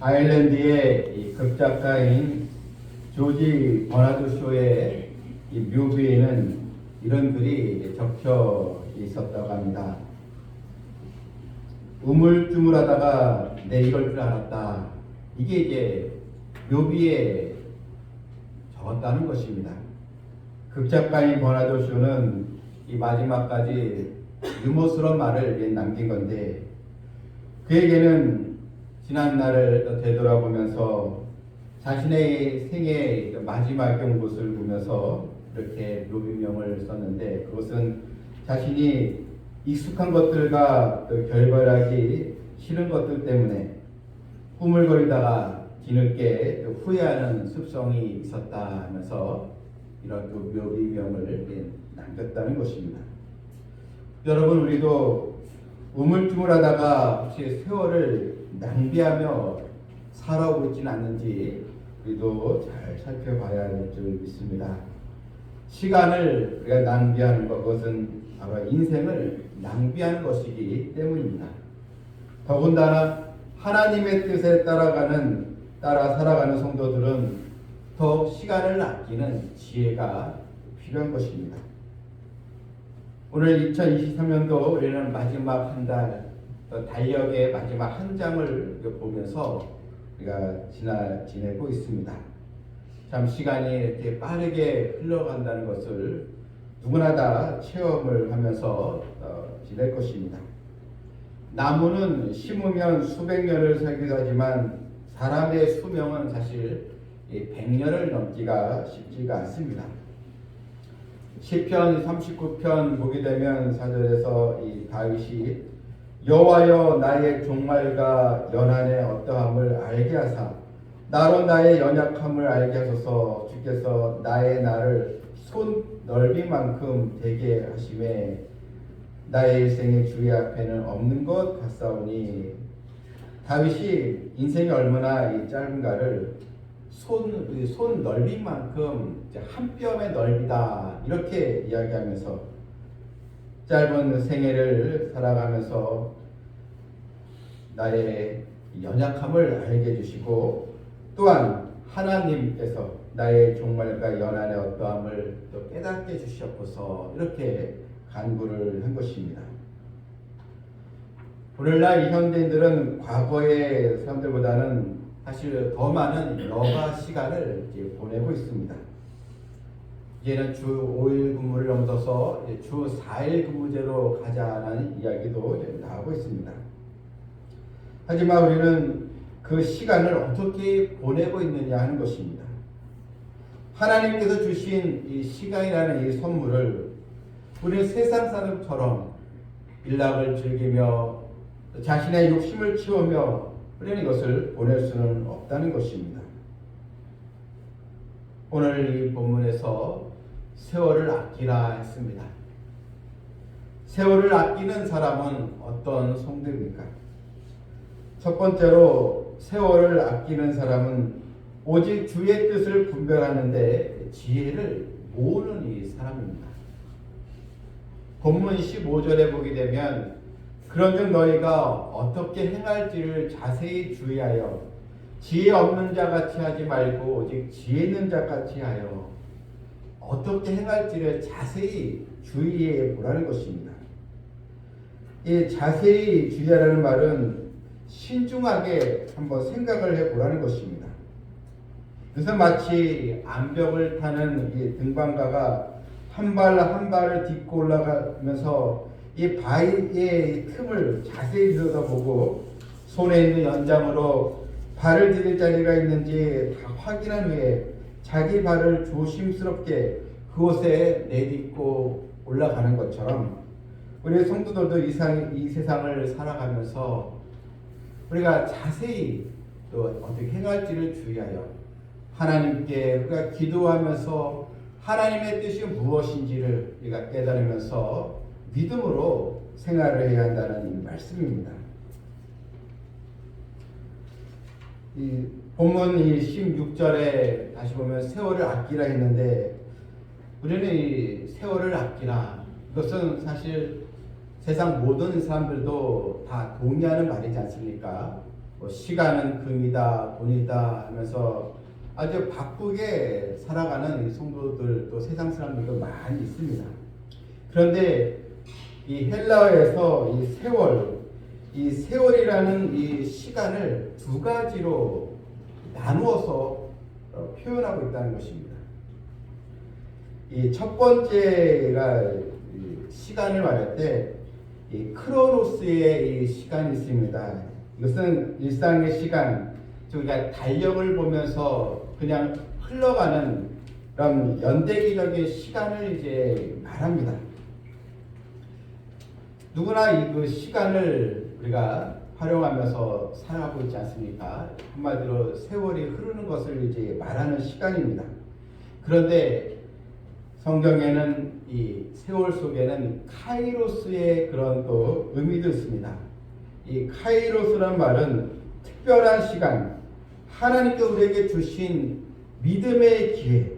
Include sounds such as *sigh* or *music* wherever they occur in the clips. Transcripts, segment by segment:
아일랜드의 이 극작가인 조지 버나드 쇼의 이 묘비에는 이런 글이 적혀 있었다고 합니다. 우물쭈물하다가 내 이럴 줄 알았다. 이게 이제 묘비에 적었다는 것입니다. 극작가인 버나드 쇼는 이 마지막까지 유머스러운 말을 남긴 건데 그에게는 지난 날을 되돌아보면서 자신의 생애 마지막에 온 곳을 보면서 이렇게 묘비명을 썼는데 그것은 자신이 익숙한 것들과 또 결별하기 싫은 것들 때문에 꾸물거리다가 뒤늦게 또 후회하는 습성이 있었다 하면서 이런 또 묘비명을 남겼다는 것입니다. 여러분 우리도 우물쭈물하다가 혹시 세월을 낭비하며 살아오고 있지는 않는지 우리도 잘 살펴봐야 될줄 믿습니다. 시간을 우리가 낭비하는 것, 그것은 바로 인생을 낭비하는 것이기 때문입니다. 더군다나 하나님의 뜻에 따라가는 따라 살아가는 성도들은 더 시간을 아끼는 지혜가 필요한 것입니다. 오늘 2023년도 우리는 마지막 한 달, 또 달력의 마지막 한 장을 보면서 우리가 지나 지내고 있습니다. 참 시간이 이렇게 빠르게 흘러간다는 것을 누구나 다 체험을 하면서 어, 지낼 것입니다. 나무는 심으면 수백 년을 살기도 하지만 사람의 수명은 사실 100년을 넘기가 쉽지가 않습니다. 시편 39편 보게 되면 사절에서 이 다윗이 여호와여 나의 종말과 연한의 어떠함을 알게 하사 나로 나의 연약함을 알게 하소서. 주께서 나의 나를 손 넓이만큼 되게 하심에 나의 일생의 주의 앞에는 없는 것 같사오니 다윗이 인생이 얼마나 이 짧은가를 손, 손 넓이만큼 한 뼘의 넓이다 이렇게 이야기하면서 짧은 생애를 살아가면서 나의 연약함을 알게 해주시고 또한 하나님께서 나의 종말과 연한의 어떠함을 또 깨닫게 해주시옵소서 이렇게 간구를 한 것입니다. 오늘날 이 현대인들은 과거의 사람들보다는 사실 더 많은 여가 시간을 보내고 있습니다. 이제는 주 5일 근무를 넘어서 주 4일 근무제로 가자는 이야기도 나오고 있습니다. 하지만 우리는 그 시간을 어떻게 보내고 있느냐 하는 것입니다. 하나님께서 주신 이 시간이라는 이 선물을 우리는 세상 사람처럼 일락을 즐기며 자신의 욕심을 치우며 우리는 이것을 보낼 수는 없다는 것입니다. 오늘 이 본문에서 세월을 아끼라 했습니다. 세월을 아끼는 사람은 어떤 성도입니까? 첫 번째로 세월을 아끼는 사람은 오직 주의 뜻을 분별하는데 지혜를 모으는 이 사람입니다. 본문 15절에 보게 되면 그런즉 너희가 어떻게 행할지를 자세히 주의하여 지혜 없는 자 같이 하지 말고 오직 지혜 있는 자 같이 하여 어떻게 행할지를 자세히 주의해 보라는 것입니다. 이 자세히 주의하라는 말은 신중하게 한번 생각을 해 보라는 것입니다. 그래서 마치 암벽을 타는 이 등반가가 한 발 한 발을 딛고 올라가면서 이 바위의 틈을 자세히 들여다보고 손에 있는 연장으로 발을 디딜 자리가 있는지 다 확인한 후에 자기 발을 조심스럽게 그곳에 내딛고 올라가는 것처럼 우리 성도들도 이, 상, 이 세상을 살아가면서 우리가 자세히 또 어떻게 행할지를 주의하여 하나님께 우리가 기도하면서 하나님의 뜻이 무엇인지를 우리가 깨달으면서 믿음으로 생활을 해야 한다는 말씀입니다. 이 본문 이 16절에 다시 보면 세월을 아끼라 했는데 우리는 이 세월을 아끼라 이것은 사실 세상 모든 사람들도 다 동의하는 말이지 않습니까? 뭐 시간은 금이다, 돈이다 하면서 아주 바쁘게 살아가는 이 성도들 또 세상 사람들도 많이 있습니다. 그런데 이 헬라어에서 이 세월, 이 세월이라는 이 시간을 두 가지로 나누어서 어, 표현하고 있다는 것입니다. 이 첫 번째가 이 시간을 말할 때이 크로노스의 이 시간이 있습니다. 이것은 일상의 시간, 즉 우리가 달력을 보면서 그냥 흘러가는 그런 연대기적인 시간을 이제 말합니다. 누구나 이 그 시간을 우리가 활용하면서 살아가고 있지 않습니까? 한마디로 세월이 흐르는 것을 이제 말하는 시간입니다. 그런데 성경에는 이 세월 속에는 카이로스의 그런 또 의미도 있습니다. 이 카이로스란 말은 특별한 시간, 하나님께 우리에게 주신 믿음의 기회,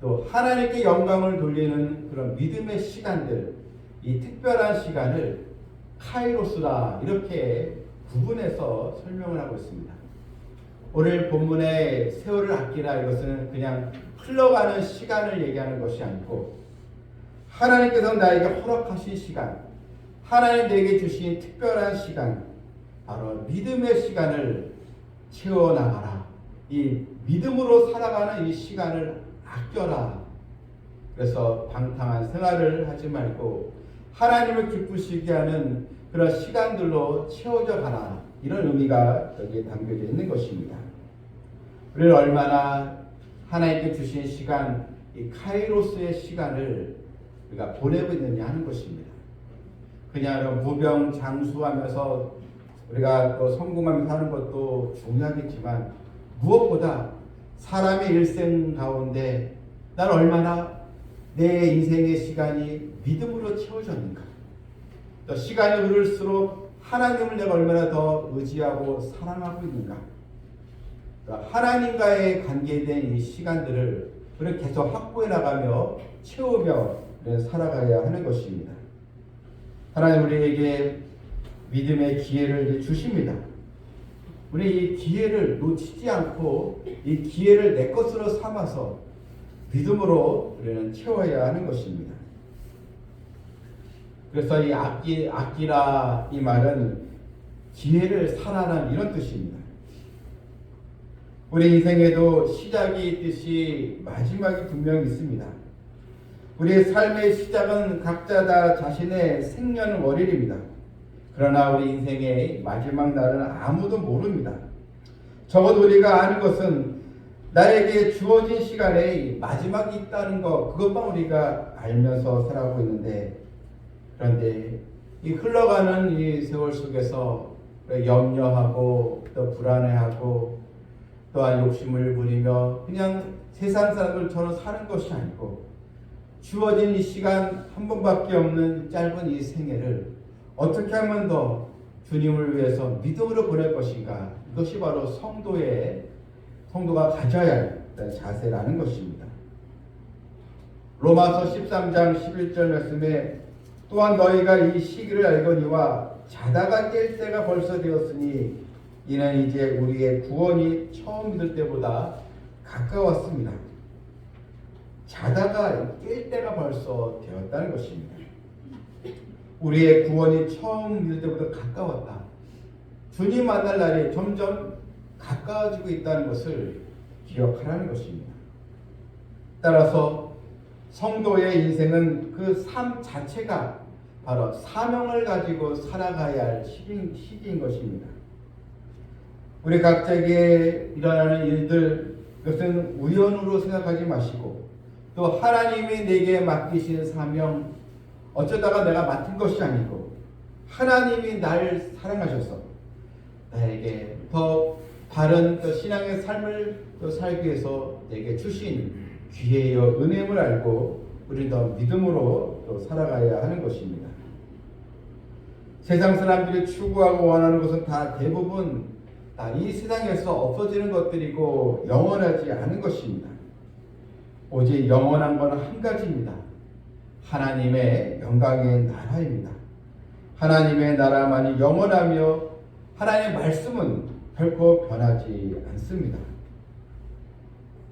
또 하나님께 영광을 돌리는 그런 믿음의 시간들, 이 특별한 시간을 카이로스라 이렇게 구분해서 설명을 하고 있습니다. 오늘 본문의 세월을 아끼라 이것은 그냥 흘러가는 시간을 얘기하는 것이 아니고 하나님께서 나에게 허락하신 시간, 하나님 내게 주신 특별한 시간, 바로 믿음의 시간을 채워나가라. 이 믿음으로 살아가는 이 시간을 아껴라. 그래서 방탕한 생활을 하지 말고 하나님을 기쁘시게 하는 그런 시간들로 채워져 가라. 이런 의미가 여기에 담겨져 있는 것입니다. 우리는 얼마나 하나님께 주신 시간, 이 카이로스의 시간을 우리가 보내고 있느냐 하는 것입니다. 그냥 무병장수하면서 우리가 또 성공하면서 하는 것도 중요하겠지만 무엇보다 사람의 일생 가운데 난 얼마나 내 인생의 시간이 믿음으로 채워졌는가. 또 시간이 흐를수록 하나님을 내가 얼마나 더 의지하고 사랑하고 있는가. 또 하나님과의 관계된 이 시간들을 우리는 계속 확보해 나가며 채우며 살아가야 하는 것입니다. 하나님 우리에게 믿음의 기회를 주십니다. 우리 이 기회를 놓치지 않고 이 기회를 내 것으로 삼아서 믿음으로 우리는 채워야 하는 것입니다. 그래서 이 악기, 악기라 이 말은 기회를 살아라 이런 뜻입니다. 우리 인생에도 시작이 있듯이 마지막이 분명히 있습니다. 우리의 삶의 시작은 각자 다 자신의 생년월일입니다. 그러나 우리 인생의 마지막 날은 아무도 모릅니다. 적어도 우리가 아는 것은 나에게 주어진 시간에 마지막이 있다는 것, 그것만 우리가 알면서 살아가고 있는데, 그런데 이 흘러가는 이 세월 속에서 염려하고 또 불안해하고 또한 욕심을 부리며 그냥 세상 사람들처럼 사는 것이 아니고 주어진 이 시간 한 번밖에 없는 짧은 이 생애를 어떻게 하면 더 주님을 위해서 믿음으로 보낼 것인가 이것이 바로 성도의 성도가 가져야 할 자세라는 것입니다. 로마서 13장 11절 말씀에 또한 너희가 이 시기를 알거니와 자다가 깰 때가 벌써 되었으니 이는 이제 우리의 구원이 처음 믿을 때보다 가까웠습니다. 자다가 깰 때가 벌써 되었다는 것입니다. 우리의 구원이 처음 믿을 때보다 가까웠다. 주님 만날 날이 점점 가까워지고 있다는 것을 기억하라는 것입니다. 따라서 성도의 인생은 그 삶 자체가 바로 사명을 가지고 살아가야 할 시기인, 시기인 것입니다. 우리 각자에게 일어나는 일들, 그것은 우연으로 생각하지 마시고, 또 하나님이 내게 맡기신 사명, 어쩌다가 내가 맡은 것이 아니고, 하나님이 나를 사랑하셔서, 나에게 더 바른 또 신앙의 삶을 또 살기 위해서 내게 주신 기회여 은혜임을 알고, 우리 더 믿음으로 또 살아가야 하는 것입니다. 세상 사람들이 추구하고 원하는 것은 다 대부분 이 세상에서 없어지는 것들이고 영원하지 않은 것입니다. 오직 영원한 것은 한 가지입니다. 하나님의 영광의 나라입니다. 하나님의 나라만이 영원하며 하나님의 말씀은 결코 변하지 않습니다.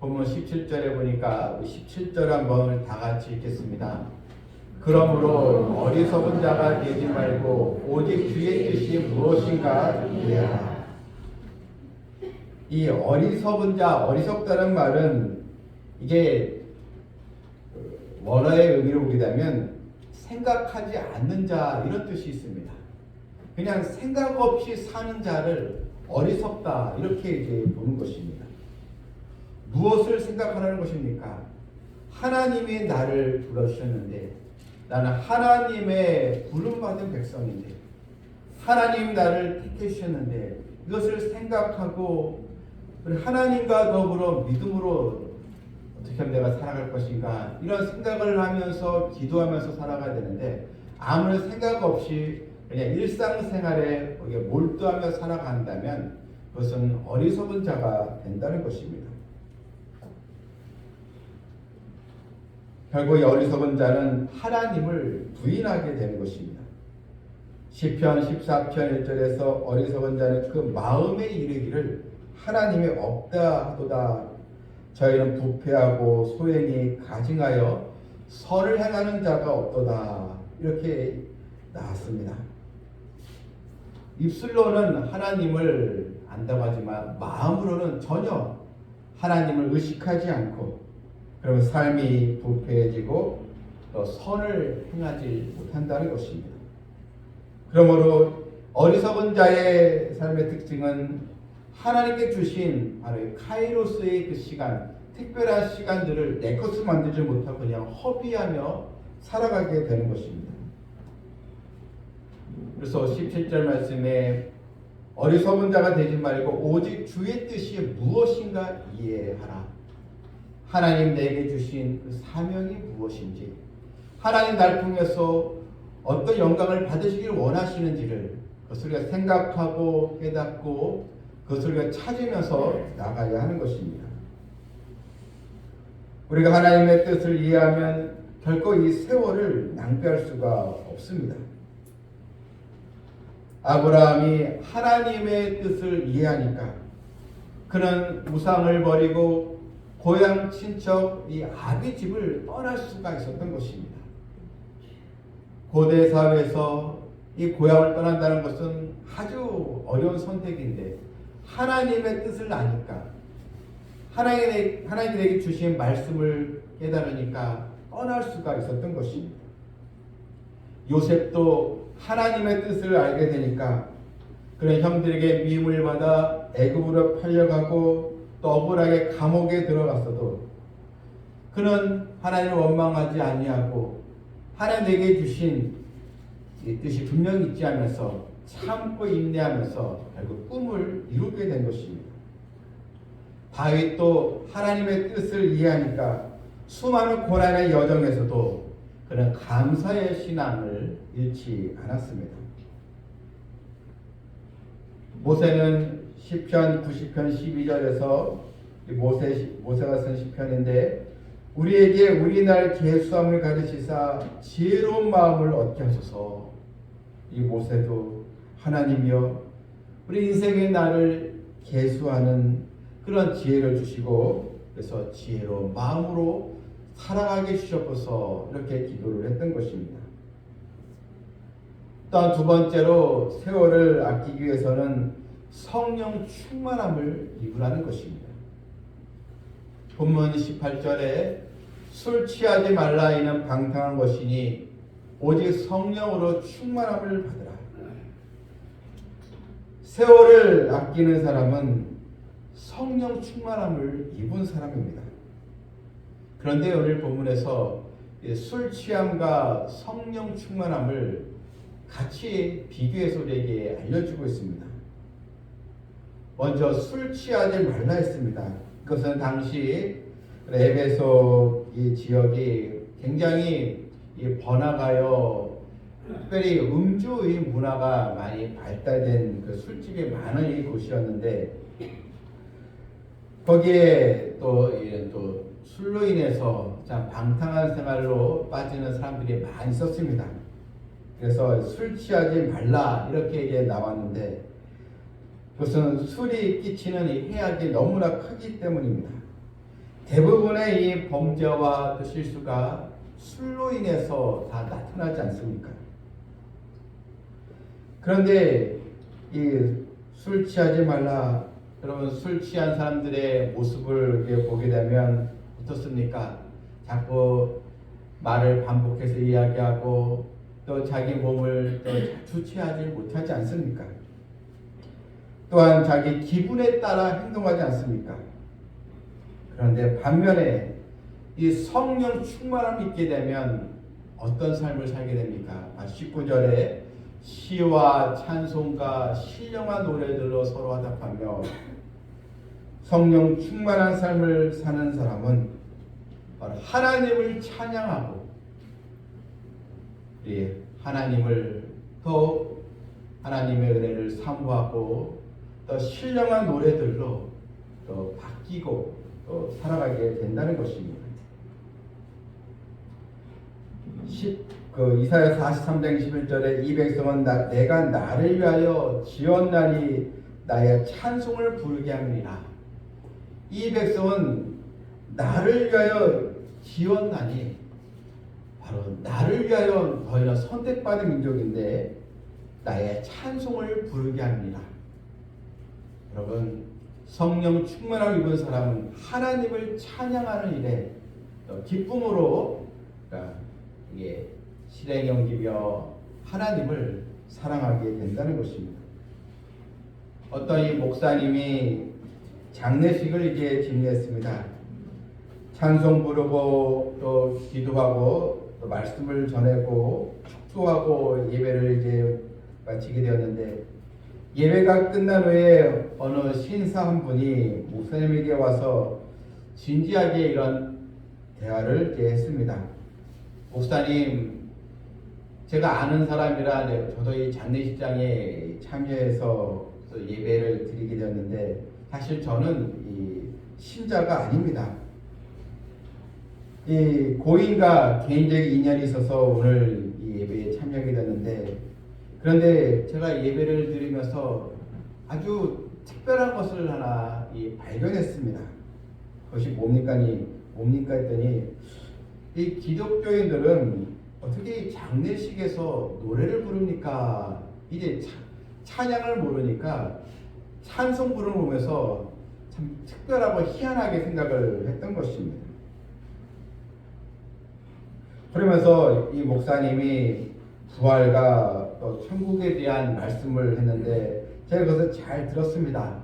본문 17절에 보니까 17절 한번 다 같이 읽겠습니다. 그러므로 어리석은 자가 되지 말고 오직 주의 뜻이 무엇인가 이해하라. 이 어리석은 자, 어리석다는 말은 이게 원어의 의미로 보기다면 생각하지 않는 자 이런 뜻이 있습니다. 그냥 생각 없이 사는 자를 어리석다 이렇게 이제 보는 것입니다. 무엇을 생각하라는 것입니까? 하나님이 나를 불러주셨는데 나는 하나님의 부름받은 백성인데 하나님 나를 택해 주셨는데 이것을 생각하고 하나님과 더불어 믿음으로 어떻게 하면 내가 살아갈 것인가 이런 생각을 하면서 기도하면서 살아가야 되는데 아무런 생각 없이 그냥 일상생활에 몰두하며 살아간다면 그것은 어리석은 자가 된다는 것입니다. 결국 이 어리석은 자는 하나님을 부인하게 되는 것입니다. 시편 14편 1절에서 어리석은 자는 그 마음에 이르기를 하나님이 없다 하도다 저희는 부패하고 소행이 가증하여 선을 행하는 자가 없도다 이렇게 나왔습니다. 입술로는 하나님을 안다고 하지만 마음으로는 전혀 하나님을 의식하지 않고 그러면 삶이 부패해지고 또 선을 행하지 못한다는 것입니다. 그러므로 어리석은 자의 삶의 특징은 하나님께 주신 바로 카이로스의 그 시간, 특별한 시간들을 내 것을 만들지 못하고 그냥 허비하며 살아가게 되는 것입니다. 그래서 17절 말씀에 어리석은 자가 되지 말고 오직 주의 뜻이 무엇인가 이해하라. 하나님 내게 주신 그 사명이 무엇인지, 하나님 날 통해서 어떤 영광을 받으시길 원하시는지를 그것을 우리가 생각하고 깨닫고 그것을 우리가 찾으면서 나가야 하는 것입니다. 우리가 하나님의 뜻을 이해하면 결코 이 세월을 낭비할 수가 없습니다. 아브라함이 하나님의 뜻을 이해하니까 그는 우상을 버리고 고향 친척 이 아비 집을 떠날 수가 있었던 것입니다. 고대 사회에서 이 고향을 떠난다는 것은 아주 어려운 선택인데 하나님의 뜻을 아니까 하나님의 하나님에게 주신 말씀을 깨달으니까 떠날 수가 있었던 것입니다. 요셉도 하나님의 뜻을 알게 되니까 그런 형들에게 미움을 받아 애굽으로 팔려가고 또 억울하게 감옥에 들어갔어도 그는 하나님을 원망하지 아니하고 하나님에게 주신 이 뜻이 분명히 있지 않으면서 참고 인내하면서 결국 꿈을 이루게 된 것입니다. 다윗도 하나님의 뜻을 이해하니까 수많은 고난의 여정에서도 그는 감사의 신앙을 잃지 않았습니다. 모세는 시편 90편 12절에서 모세 모세가 쓴 시편인데 우리에게 우리 날 계수함을 가르치사 지혜로운 마음을 얻게 하소서. 이 모세도 하나님이여 우리 인생의 날을 계수하는 그런 지혜를 주시고 그래서 지혜로운 마음으로 살아가게 주셨고서 이렇게 기도를 했던 것입니다. 또한 두 번째로 세월을 아끼기 위해서는 성령 충만함을 입으라는 것입니다. 본문 18절에 술 취하지 말라 이는 방탕한 것이니 오직 성령으로 충만함을 받으라. 세월을 아끼는 사람은 성령 충만함을 입은 사람입니다. 그런데 오늘 본문에서 술 취함과 성령 충만함을 같이 비교해서 우리에게 알려주고 있습니다. 먼저 술 취하지 말라 했습니다. 그것은 당시 에베소 이 지역이 굉장히 번화가요, 특별히 음주의 문화가 많이 발달된 그 술집이 많은 이 곳이었는데 거기에 또 또 술로 인해서 참 방탕한 생활로 빠지는 사람들이 많이 있었습니다. 그래서 술 취하지 말라 이렇게 이제 나왔는데 그것은 술이 끼치는 이 해악이 너무나 크기 때문입니다. 대부분의 이 범죄와 또 실수가 술로 인해서 다 나타나지 않습니까? 그런데 이 술 취하지 말라. 여러분 술 취한 사람들의 모습을 보게 되면 어떻습니까? 자꾸 말을 반복해서 이야기하고 또 자기 몸을 또 주체하지 못하지 않습니까? 또한 자기 기분에 따라 행동하지 않습니까? 그런데 반면에 이 성령 충만함 있게 되면 어떤 삶을 살게 됩니까? 19절에 시와 찬송과 신령한 노래들로 서로 화답하며 성령 충만한 삶을 사는 사람은 바로 하나님을 찬양하고 예, 하나님을 더 하나님의 은혜를 사모하고 또 신령한 노래들로 또 바뀌고 또 살아가게 된다는 것입니다. 10, 그 이사야 43장 21절에 이 백성은 나, 내가 나를 위하여 지었나니 나의 찬송을 부르게 하느니라. 이 백성은 나를 위하여 지었나니 바로 나를 위하여 너희는 선택받은 민족인데 나의 찬송을 부르게 합니다. 여러분 성령 충만함 입은 사람은 하나님을 찬양하는 일에 또 기쁨으로 그러니까 실행 연기며 하나님을 사랑하게 된다는 것입니다. 어떤 이 목사님이 장례식을 이제 진행했습니다. 찬송 부르고 또 기도하고 또 말씀을 전하고 축도하고 예배를 이제 마치게 되었는데 예배가 끝난 후에 어느 신사 한 분이 목사님에게 와서 진지하게 이런 대화를 했습니다. 목사님, 제가 아는 사람이라 네, 저도 이 장례식장에 참여해서 또 예배를 드리게 되었는데 사실 저는 이 신자가 아닙니다. 이 고인과 개인적인 인연이 있어서 오늘 이 예배에 참여하게 됐는데 그런데 제가 예배를 드리면서 아주 특별한 것을 하나 이 발견했습니다. 그것이 뭡니까? 뭡니까 했더니 이 기독교인들은 어떻게 장례식에서 노래를 부릅니까? 이제 차, 찬양을 모르니까 찬송 부르는 보면서 참 특별하고 희한하게 생각을 했던 것입니다. 그러면서 이 목사님이 부활과 또 천국에 대한 말씀을 했는데 제가 그것을 잘 들었습니다.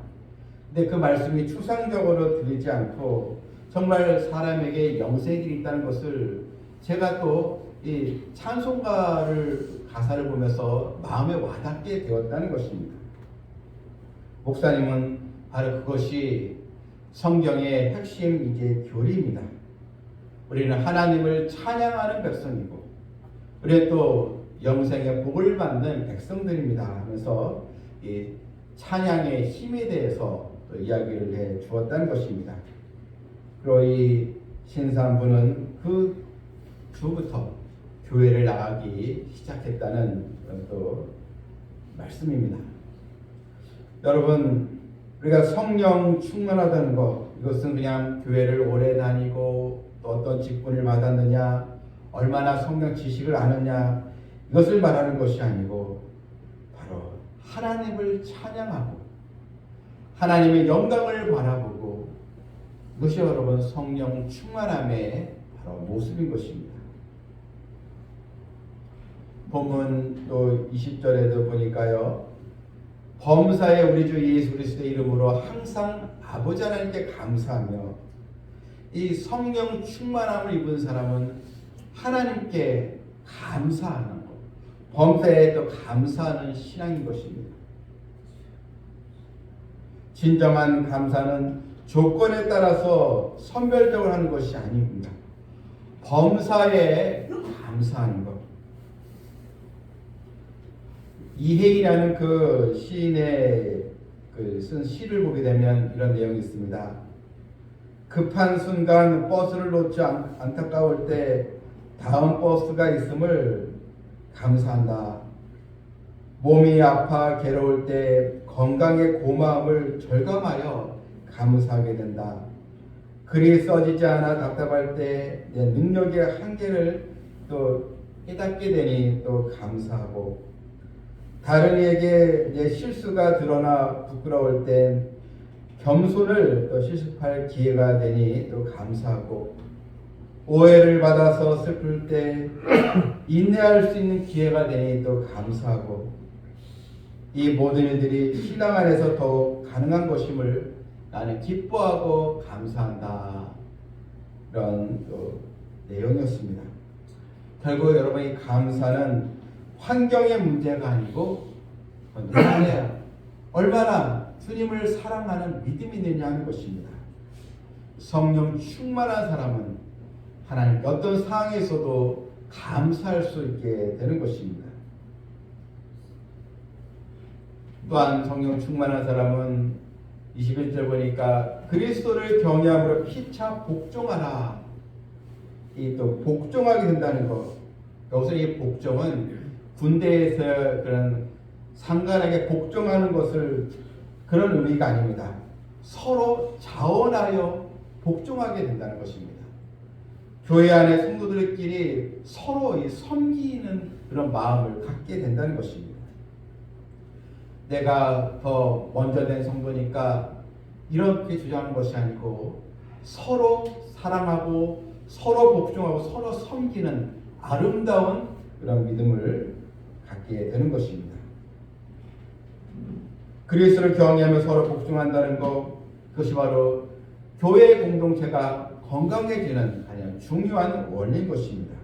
근데 그 말씀이 추상적으로 들리지 않고 정말 사람에게 영생이 있다는 것을 제가 또 이 찬송가를 가사를 보면서 마음에 와닿게 되었다는 것입니다. 목사님은 바로 그것이 성경의 핵심 이제 교리입니다. 우리는 하나님을 찬양하는 백성이고 우리는 또 영생의 복을 받는 백성들입니다. 하면서 이 찬양의 힘에 대해서 이야기를 해 주었다는 것입니다. 그리고 이 신사분은 그 주부터 교회를 나가기 시작했다는 또 말씀입니다. 여러분 우리가 성령 충만하다는 것 이것은 그냥 교회를 오래 다니고 또 어떤 직분을 받았느냐 얼마나 성령 지식을 아느냐 이것을 말하는 것이 아니고 바로 하나님을 찬양하고 하나님의 영광을 바라보고 이것이 여러분 성령 충만함의 바로 모습인 것입니다. 본문 또 20절에도 보니까요. 범사에 우리 주 예수 그리스도의 이름으로 항상 아버지 하나님께 감사하며 이 성령 충만함을 입은 사람은 하나님께 감사하는 것, 범사에 또 감사하는 신앙인 것입니다. 진정한 감사는 조건에 따라서 선별적으로 하는 것이 아닙니다. 범사에 감사하는 것. 이해이라는 그 시인의 그 쓴 시를 보게 되면 이런 내용이 있습니다. 급한 순간 버스를 놓지 안, 안타까울 때 다음 버스가 있음을 감사한다. 몸이 아파 괴로울 때 건강의 고마움을 절감하여 감사하게 된다. 글이 써지지 않아 답답할 때 내 능력의 한계를 또 깨닫게 되니 또 감사하고 다른 이에게 내 실수가 드러나 부끄러울 땐 겸손을 또 실습할 기회가 되니 또 감사하고 오해를 받아서 슬플 때 *clears throat* 인내할 수 있는 기회가 되니 또 감사하고 이 모든 일들이 신앙 안에서 더욱 가능한 것임을 나는 기뻐하고 감사한다. 이런 또 내용이었습니다. 결국 여러분 이 감사는 환경의 문제가 아니고 내 안에 얼마나 주님을 사랑하는 믿음이 하는 것입니다. 성령 충만한 사람은 하나님 어떤 상황에서도 감사할 수 있게 되는 것입니다. 또한 성령 충만한 사람은 21절 보니까 그리스도를 경외함으로 피차 복종하라. 이 또 복종하게 된다는 것. 여기서 이 복종은 군대에서 그런 상관에게 복종하는 것을 그런 의미가 아닙니다. 서로 자원하여 복종하게 된다는 것입니다. 교회 안에 성도들끼리 서로 이 섬기는 그런 마음을 갖게 된다는 것입니다. 내가 더 먼저 된 성도니까 이렇게 주장하는 것이 아니고 서로 사랑하고 서로 복종하고 서로 섬기는 아름다운 그런 믿음을 갖게 되는 것입니다. 그리스도를 경외하며 서로 복종한다는 것 그것이 바로 교회 공동체가 건강해지는 가장 중요한 원리인 것입니다.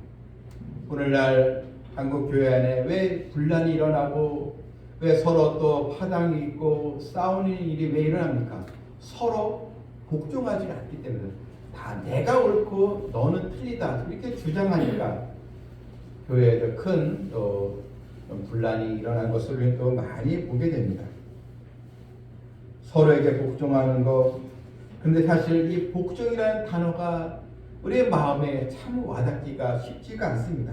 오늘날 한국 교회 안에 왜 분란이 일어나고 왜 서로 또 파당이 있고 싸우는 일이 왜 일어납니까? 서로 복종하지 않기 때문에 다 내가 옳고 너는 틀리다 이렇게 주장하니까 교회에도 큰또 분란이 일어난 것을 또 많이 보게 됩니다. 서로에게 복종하는 것. 근데 사실 이 복종이라는 단어가 우리의 마음에 참 와닿기가 쉽지가 않습니다.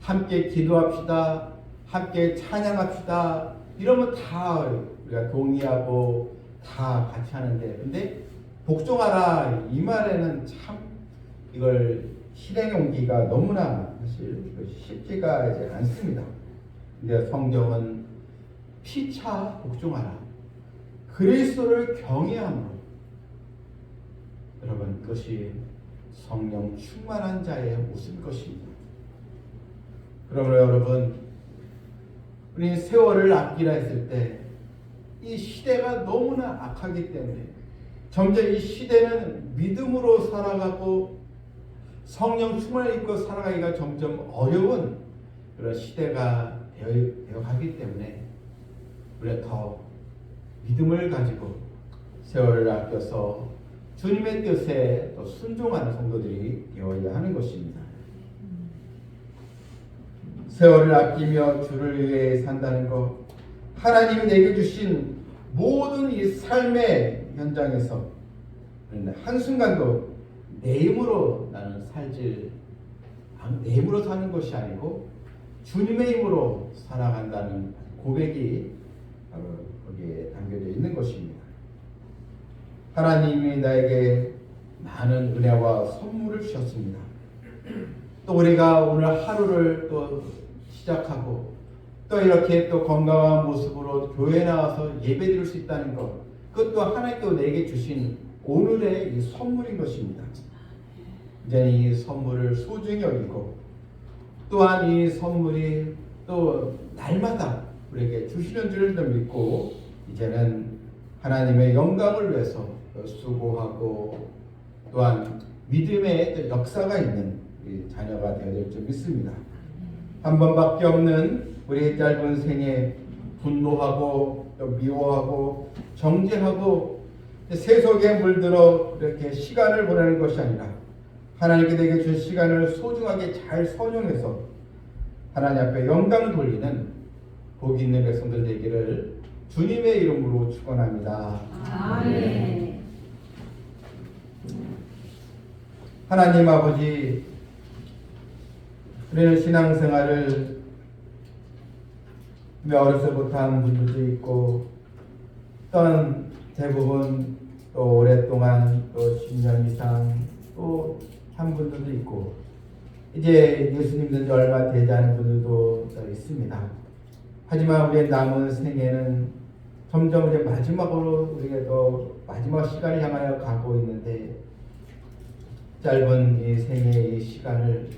함께 기도합시다. 함께 찬양합시다. 이러면 다 우리가 동의하고 다 같이 하는데 근데 복종하라 이 말에는 참 이걸 실행에 옮기가 너무나 사실 쉽지가 이제 않습니다. 근데 성경은 피차 복종하라. 그리스도를 경외함으로 여러분 그것이 성령 충만한 자의 모습일 것입니다. 그러므로 여러분 우리 세월을 아끼라 했을 때 이 시대가 너무나 악하기 때문에 점점 이 시대는 믿음으로 살아가고 성령 충만을 입고 살아가기가 점점 어려운 그런 시대가 되어 가기 때문에 우리가 더 믿음을 가지고 세월을 아껴서 주님의 뜻에 또 순종하는 성도들이 되어야 하는 것입니다. 세월을 아끼며 주를 위해 산다는 것, 하나님이 내게 주신 모든 이 삶의 현장에서 한순간도 내 힘으로 나는 살지, 내 힘으로 사는 것이 아니고 주님의 힘으로 살아간다는 고백이 바로 거기에 담겨져 있는 것입니다. 하나님이 나에게 많은 은혜와 선물을 주셨습니다. 또 우리가 오늘 하루를 또 시작하고 또 이렇게 또 건강한 모습으로 교회 나와서 예배 드릴 수 있다는 것 그것도 하나님께 내게 주신 오늘의 이 선물인 것입니다. 이제 이 선물을 소중히 여기고 또한 이 선물이 또 날마다 우리에게 주시는 줄을 믿고 이제는 하나님의 영광을 위해서 수고하고 또한 믿음의 역사가 있는 자녀가 되어야 될 줄 믿습니다. 한 번밖에 없는 우리의 짧은 생에 분노하고 또 미워하고 정죄하고 세속에 물들어 이렇게 시간을 보내는 것이 아니라 하나님께 내게 준 시간을 소중하게 잘 선용해서 하나님 앞에 영광을 돌리는 복 있는 백성들 되기를 주님의 이름으로 축원합니다. 아멘. 하나님 아버지 우리는 신앙생활을 어려서부터 하는 분들도 있고 또한 대부분 또 오랫동안 또 10년 이상 또 한 분들도 있고 이제 예수님 든지 얼마 되지 않은 분들도 또 있습니다. 하지만 우리의 남은 생애는 점점 이제 마지막으로 우리가 또 마지막 시간을 향하여 가고 있는데 짧은 이 생애의 이 시간을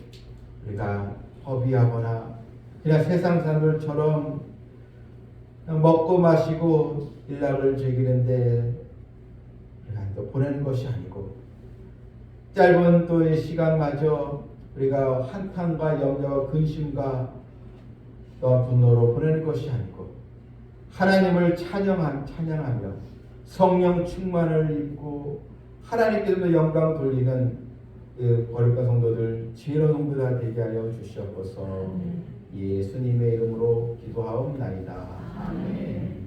우리가 허비하거나 그냥 세상 사람들처럼 먹고 마시고 일락을 즐기는데 우리가 또 보내는 것이 아니고 짧은 또 이 시간마저 우리가 한탄과 염려와 근심과 또 분노로 보내는 것이 아니고 하나님을 찬양하, 찬양하며 성령 충만을 입고 하나님께도 영광 돌리는 그 거룩한 성도들 지혜로운 성도가 되게 하여 주시옵소서 예수님의 이름으로 기도하옵나이다. 아멘.